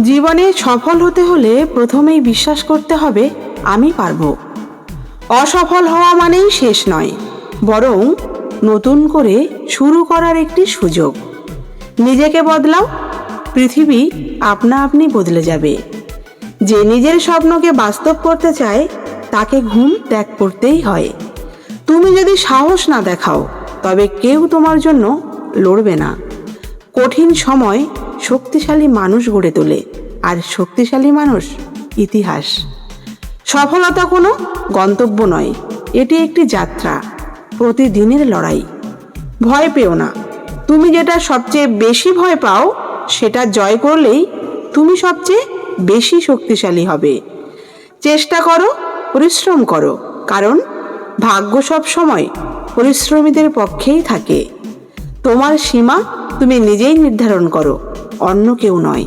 জীবনে সফল হতে হলে প্রথমেই বিশ্বাস করতে হবে, আমি পারব। অসফল হওয়া মানেই শেষ নয়, বরং নতুন করে শুরু করার একটি সুযোগ। নিজেকে বদলাও, পৃথিবী আপনা আপনি বদলে যাবে। যে নিজের স্বপ্নকে বাস্তব করতে চায়, তাকে ঘুম ত্যাগ করতেই হয়। তুমি যদি সাহস না দেখাও, তবে কেউ তোমার জন্য লড়বে না। কঠিন সময় শক্তিশালী মানুষ গড়ে তোলে। আর শক্তিশালী মানুষ ইতিহাস। সফলতা কোনো গন্তব্য নয়, এটি একটি যাত্রা, প্রতিদিনের লড়াই। ভয় পেও না। তুমি যেটা সবচেয়ে বেশি ভয় পাও, সেটা জয় করলেই তুমি সবচেয়ে বেশি শক্তিশালী হবে। চেষ্টা করো, পরিশ্রম করো, কারণ ভাগ্য সব সময় পরিশ্রমীদের পক্ষেই থাকে। তোমার সীমা তুমি নিজেই নির্ধারণ করো। অন্য কেউ নয়।